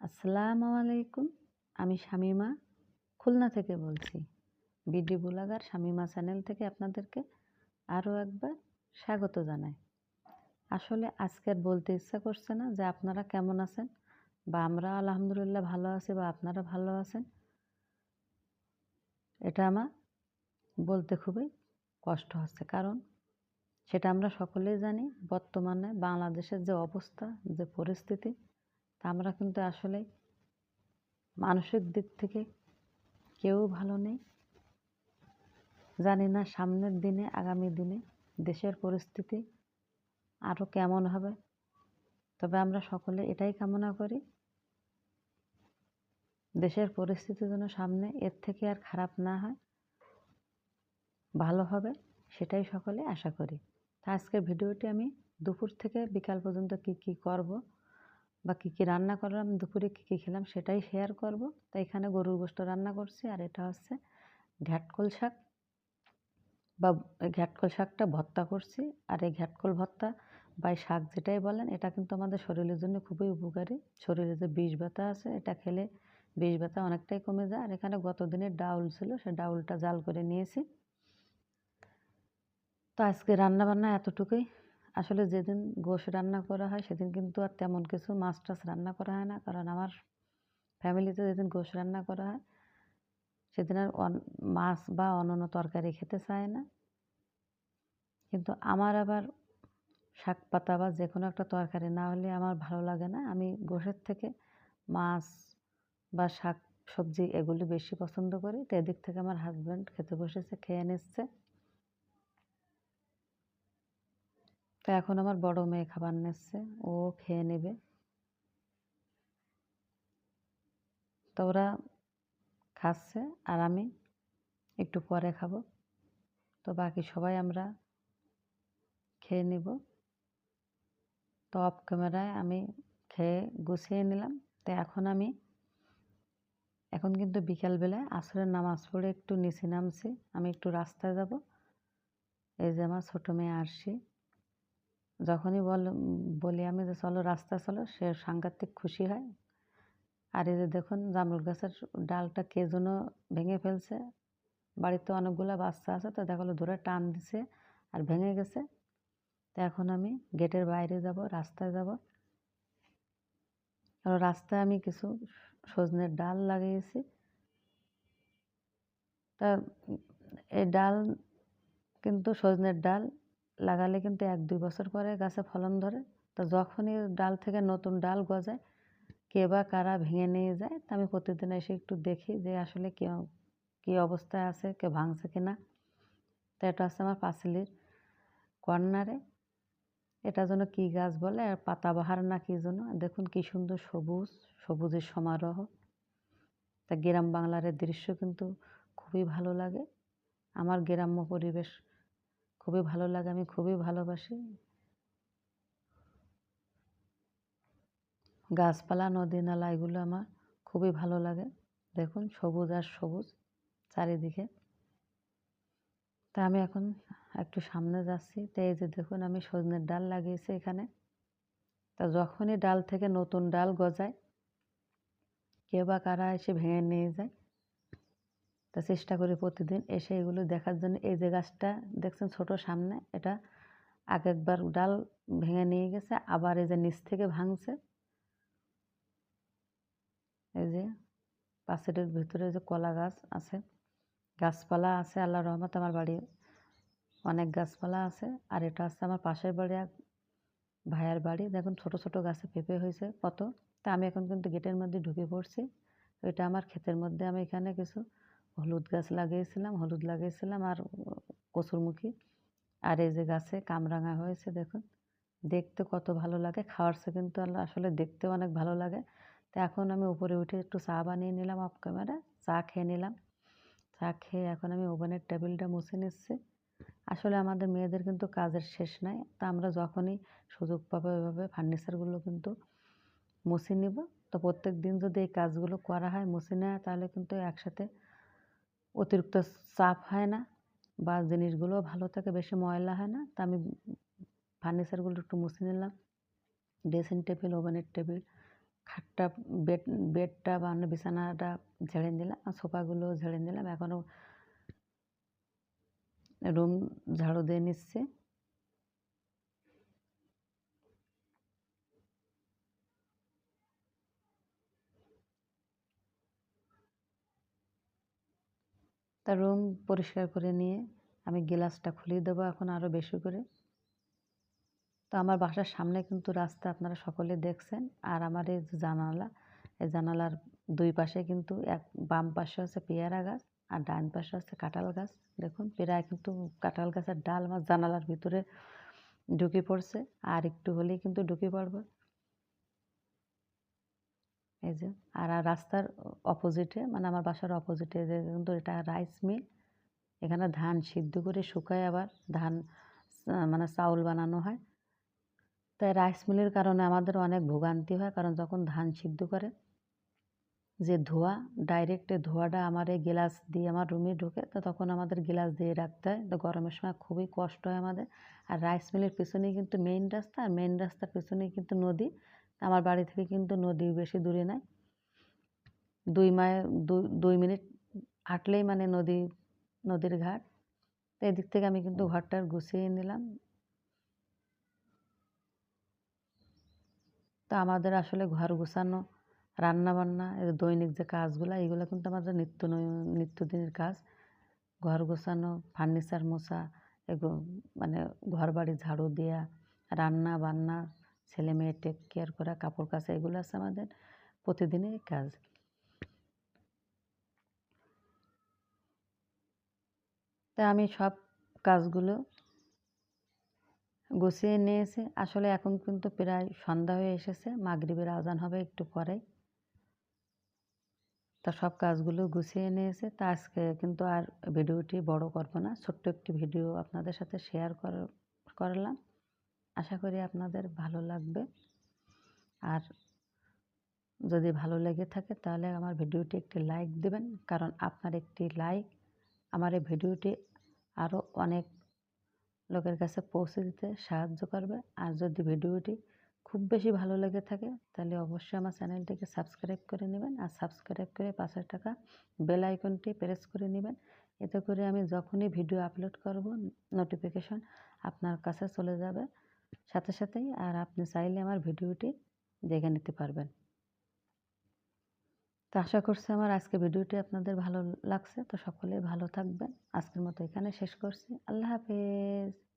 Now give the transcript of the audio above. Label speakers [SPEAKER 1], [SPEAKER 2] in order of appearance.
[SPEAKER 1] আসসালামু আলাইকুম। আমি শামিমা, খুলনা থেকে বলছি। বিডি বুলাগার শামিমা চ্যানেল থেকে আপনাদেরকে আরও একবার স্বাগত জানাই। আসলে আজকের বলতে ইচ্ছা করছে না যে আপনারা কেমন আছেন বা আমরা আলহামদুলিল্লাহ ভালো আছি বা আপনারা ভালো আছেন। এটা আমার বলতে খুবই কষ্ট হচ্ছে। কারণ সেটা আমরা সকলেই জানি, বর্তমানে বাংলাদেশের যে অবস্থা, যে পরিস্থিতি তা আমরা কিন্তু আসলে মানসিক দিক থেকে কেউ ভালো নেই। জানি না সামনের দিনে, আগামী দিনে দেশের পরিস্থিতি আরও কেমন হবে। তবে আমরা সকলে এটাই কামনা করি, দেশের পরিস্থিতি যেন সামনে এর থেকে আর খারাপ না হয়, ভালো হবে সেটাই সকলে আশা করি। তা আজকের ভিডিওটি আমি দুপুর থেকে বিকাল পর্যন্ত কি কি করব বা কী কী রান্না করলাম, দুপুরে কী কী খেলাম সেটাই শেয়ার করব। তো এখানে গরুর গোস্ত রান্না করছি আর এটা হচ্ছে ঘ্যাটকল শাক বা ঘ্যাটকল শাকটা ভর্তা করছি। আর এই ঘ্যাটকল ভর্তা বা শাক যেটাই বলেন, এটা কিন্তু আমাদের শরীরের জন্য খুবই উপকারী। শরীরে যে বিষ ব্যথা আছে, এটা খেলে বিষ ব্যথা অনেকটাই কমে যায়। আর এখানে গত দিনের ডাউল ছিল, সে ডাউলটা জাল করে নিয়েছি। তো আজকে রান্নাবান্না এতটুকুই। আসলে যেদিন গোশ রান্না করা হয়, সেদিন কিন্তু আর তেমন কিছু মাছ টাছ রান্না করা হয় না। কারণ আমার ফ্যামিলিতে যেদিন গোশ রান্না করা হয়, সেদিন আর মাছ বা অন্যান্য তরকারি খেতে চায় না। কিন্তু আমার আবার শাক পাতা বা যে কোনো একটা তরকারি না হলে আমার ভালো লাগে না। আমি গোশের থেকে মাছ বা শাক, সবজি এগুলি বেশি পছন্দ করি। তো এদিক থেকে আমার হাজব্যান্ড খেতে বসেছে, খেয়ে নিচ্ছে। তো এখন আমার বড় মেয়ে খাবার নিচ্ছে, ও খেয়ে নেবে। তো ওরা খাচ্ছে আর আমি একটু পরে খাব। তো বাকি সবাই আমরা খেয়ে নেব। তো অফ ক্যামেরায় আমি খেয়ে গুছিয়ে নিলাম। তো এখন আমি, এখন কিন্তু বিকালবেলায় আসরের নামাজ পড়ে একটু নিচে নামছি। আমি একটু রাস্তায় যাব। এই যে আমার ছোটো মেয়ে আসছি যখনই বল, বলি আমি যে, চলো রাস্তা চলো সে সাংঘাতিক খুশি হয়। আর এই যে, দেখুন জামরুল গাছের ডালটা কে যেন ভেঙে ফেলছে। বাড়িতে অনেকগুলো বাচ্চা আছে, তো দেখল ধরে টান দিছে আর ভেঙে গেছে। তো এখন আমি গেটের বাইরে যাব, রাস্তায় যাব। আর রাস্তায় আমি কিছু সজনের ডাল লাগিয়েছি। তা এই ডাল কিন্তু সজনের ডাল লাগালে কিন্তু এক, দুই বছর পরে গাছে ফলন ধরে। তো যখনই ডাল থেকে নতুন ডাল গজায়, কে বা কারা ভেঙে নিয়ে যায়, তা আমি প্রতিদিন এসে একটু দেখি যে আসলে কী কী অবস্থায় আছে কে ভাঙছে কি না। তো এটা হচ্ছে আমার পাঁচিলির কর্নারে। এটা যেন কী গাছ বলে, আর পাতাবাহার না কী যেন। দেখুন কী সুন্দর সবুজ, সবুজের সমারোহ। তা গ্রাম বাংলার দৃশ্য কিন্তু খুবই ভালো লাগে। আমার গ্রাম্য পরিবেশ খুবই ভালো লাগে, আমি খুবই ভালোবাসি। গাছপালা, নদী, নালা, এগুলো আমার খুবই ভালো লাগে। দেখুন, সবুজ আর সবুজ চারিদিকে। তা আমি এখন একটু সামনে যাচ্ছি। তো এই যে দেখুন, আমি সজনের ডাল লাগিয়েছি এখানে। তা যখনই ডাল থেকে নতুন ডাল গজায় কেউ বা কারা এসে ভেঙে নিয়ে যায় তা চেষ্টা করি প্রতিদিন এসে এগুলো দেখার জন্য। এই যে গাছটা দেখছেন ছোট সামনে, এটা এক একবার ডাল ভেঙে নিয়ে গেছে, আবার এই যে নিচ থেকে ভাঙছে। এই যে পাশের ভিতরে যে কলা গাছ আছে, গাছপালা আছে আল্লাহ রহমত আমার বাড়ি অনেক গাছপালা আছে, আর এটা হচ্ছে আমার পাশের বাড়ি এক ভাইয়ের বাড়ি। দেখুন ছোট ছোট গাছে পেঁপে হয়েছে কত। তা আমি এখন কিন্তু গেটের মধ্যে ঢুকে পড়ছি। এটা আমার ক্ষেতের মধ্যে আমি এখানে কিছু হলুদ গাছ লাগিয়েছিলাম, হলুদ লাগিয়েছিলাম আর কচুরমুখী। আর এই যে গাছে কামরাঙা হয়েছে, দেখুন, দেখতে কত ভালো লাগে খাওয়ার খাওয়ারছে কিন্তু আসলে দেখতেও অনেক ভালো লাগে। তো এখন আমি উপরে উঠে একটু চা বানিয়ে নিলাম অফ ক্যামেরা চা খেয়ে নিলাম। চা খেয়ে এখন আমি ওভেনের টেবিলটা মুছে নিচ্ছি। আসলে আমাদের মেয়েদের কিন্তু কাজের শেষ নাই, তা আমরা যখনই সুযোগ পাবো এভাবে ফার্নিচারগুলো কিন্তু মুছে নিব। তো প্রত্যেক দিন যদি এই কাজগুলো করা হয়, মুছে নেওয়া তাহলে কিন্তু একসাথে অতিরিক্ত চাপ হয় না বা জিনিসগুলো ভালো থাকে, বেশি ময়লা হয় না। তা আমি ফার্নিচারগুলো একটু মুছে নিলাম। ড্রেসিং টেবিল, ওভেনের টেবিল, খাটটা, বেড, বেডটা বা বিছানাটা ঝেড়ে নিলাম আর সোফাগুলো ঝেড়ে নিলাম। এখনও রুম ঝাড়ু দিয়ে নিচ্ছে। তা রুম পরিষ্কার করে নিয়ে আমি গ্লাসটা খুলিয়ে দেবো এখন আরও বেশি করে। তো আমার বাসার সামনে কিন্তু রাস্তা আপনারা সকলে দেখছেন। আর আমার এই জানালা, এই জানালার দুই পাশে কিন্তু এক বাম পাশে আছে পেয়ারা গাছ আর ডান পাশে আছে কাঁঠাল গাছ। দেখুন, প্রায় কিন্তু কাঁঠাল গাছের ডাল আমার জানালার ভিতরে ঢুকে পড়ছে। আর একটু হলেই কিন্তু ঢুকে পড়বে। এই যে, আর রাস্তার অপোজিটে মানে আমার বাসার অপোজিটে যে কিন্তু এটা রাইস মিল এখানে ধান সিদ্ধ করে শুকায় আবার, ধান মানে চাউল বানানো হয়। তাই রাইস মিলের কারণে আমাদের অনেক ভোগান্তি হয়, কারণ যখন ধান সিদ্ধ করে, যে ধোয়া ডাইরেক্ট ধোয়াটা আমার এই গ্লাস দিয়ে আমার রুমে ঢুকে, তো তখন আমাদের গ্লাস দিয়ে রাখতে হয়। তো গরমের সময় খুবই কষ্ট হয় আমাদের। আর রাইস মিলের পিছনেই কিন্তু মেইন রাস্তা, আর মেইন রাস্তার পিছনেই কিন্তু নদী। আমার বাড়ি থেকে কিন্তু নদী বেশি দূরে নাই। দুই মাইল দুই- মিনিট হাঁটলেই মানে নদী, নদীর ঘাট। তো এদিক থেকে আমি কিন্তু ঘরটা গুছিয়ে নিলাম। তো আমাদের আসলে ঘর গোছানো রান্না বান্না এই দৈনিক যে কাজগুলো, এগুলো কিন্তু আমাদের নিত্য নিত্যদিনের কাজ। ঘর গোছানো, ফার্নিচার মোছা এগুলো মানে ঘর বাড়ি ঝাড়ু দেওয়া রান্না বান্না ছেলে মেয়ে টেক কেয়ার করা, কাপড় কাচা, এগুলো আছে আমাদের প্রতিদিনের কাজ। তা আমি সব কাজগুলো গুছিয়ে নিয়েছি। আসলে এখন কিন্তু প্রায় সন্ধ্যা হয়ে এসেছে, মাগরিবের আজান হবে একটু পরেই তা সব কাজগুলো গুছিয়ে নিয়েছে। তা আজকে কিন্তু আর ভিডিওটি বড় করব না, ছোট্ট একটি ভিডিও আপনাদের সাথে শেয়ার করলাম। আশা করি আপনাদের ভালো লাগবে। আর যদি ভালো লেগে থাকে তাহলে আমার ভিডিওটি একটি লাইক দেবেন, কারণ আপনার একটি লাইক আমার এই ভিডিওটি আরও অনেক লোকের কাছে পৌঁছে দিতে সাহায্য করবে। আর যদি ভিডিওটি খুব বেশি ভালো লেগে থাকে তাহলে অবশ্যই আমার চ্যানেলটিকে সাবস্ক্রাইব করে নেবেন, আর সাবস্ক্রাইব করে পাশের টাকা বেল আইকনটি প্রেস করে নেবেন। এতে করে আমি যখনই ভিডিও আপলোড করব, নোটিফিকেশন আপনার কাছে চলে যাবে। সাথে সাথেই আর আপনি চাইলে আমার ভিডিওটি দেখে নিতে পারবেন। তো আশা করছি আমার আজকে ভিডিওটি আপনাদের ভালো লাগছে। তো সকলে ভালো থাকবেন। আজকের মতো এখানে শেষ করছি। আল্লাহ হাফেজ।